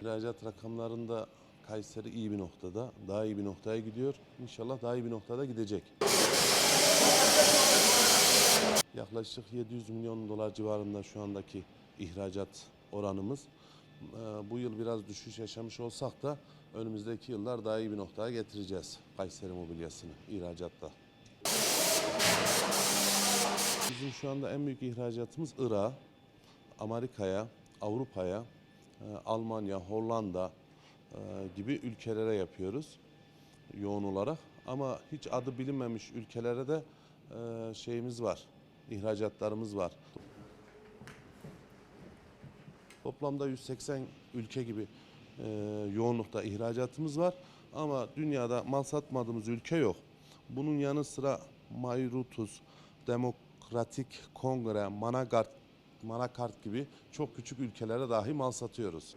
ihracat rakamlarında Kayseri iyi bir noktada. Daha iyi bir noktaya gidiyor. İnşallah daha iyi bir noktada gidecek. Yaklaşık 700 milyon dolar civarında şu andaki ihracat oranımız. Ee, Bu yıl biraz düşüş yaşamış olsak da önümüzdeki yıllar daha iyi bir noktaya getireceğiz Kayseri mobilyasını ihracatta. Bizim şu anda en büyük ihracatımız Irak'a, Amerika'ya, Avrupa'ya, Almanya, Hollanda e, gibi ülkelere yapıyoruz yoğun olarak. Ama hiç adı bilinmemiş ülkelere de e, şeyimiz var, ihracatlarımız var. Toplamda 180 ülke gibi e, yoğunlukta ihracatımız var. Ama dünyada mal satmadığımız ülke yok. Bunun yanı sıra Mauritius, Demokratik Kongre, Managart, Manakart gibi çok küçük ülkelere dahi mal satıyoruz.